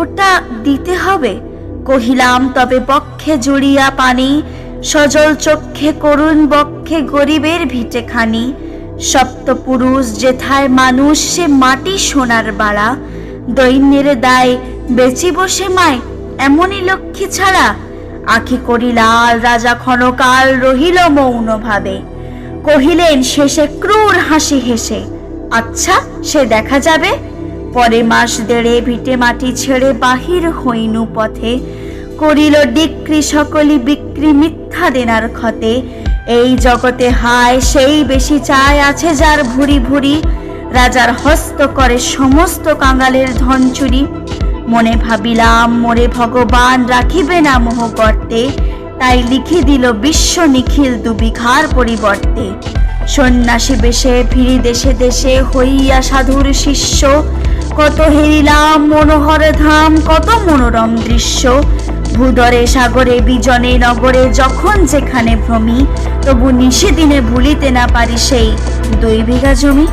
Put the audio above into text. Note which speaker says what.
Speaker 1: ওটা দিতে হবে। কহিলাম, তবে বক্ষে জুড়িয়া পানি, সজল চক্ষে করুণ বক্ষে গরিবের ভিটে খানি সপ্তপুরুষ যেথায় মানুষ, সে মাটি সোনার বাড়া। দৈন্যের দায় বেচি বসে মায়, এমনই লক্ষ্মী ছাড়া। আখি করিলাল, রাজা ক্ষণকাল রহিল মৌন ভাবে কহিলেন, শেষে ক্রূর হাসি হেসে। আচ্ছা সে দেখা যাবে? পরে মাস দেড়ে ভিটে মাটি ছেড়ে বাহির হইনু পথে। করিল ডিক্রি সকলি বিক্রি মিথ্যা দেনার ক্ষতে। এই জগতে হায়, সেই বেশি চায় আছে যার ভুরি ভুরি। রাজার হস্ত করে সমস্ত কাঙালের ধন চুরি। মনে ভাবিলাম মোরে ভগবান, রাখিবে না মোহ গর্তে। তাই লিখি দিল বিশ্ব নিখিল দুবিঘার পরিবর্তে। সন্ন্যাসী বেশে ফিরি দেশে দেশে হইয়া সাধুর শিষ্য। কত হেরিলাম মনোহর ধাম, কত মনোরম দৃশ্য। ভূদরে, সাগরে, বিজনে, নগরে, যখন যেখানে ভ্রমি, তবু নিশিদিনে ভুলিতে না পারি সেই দুই বিঘা জমি।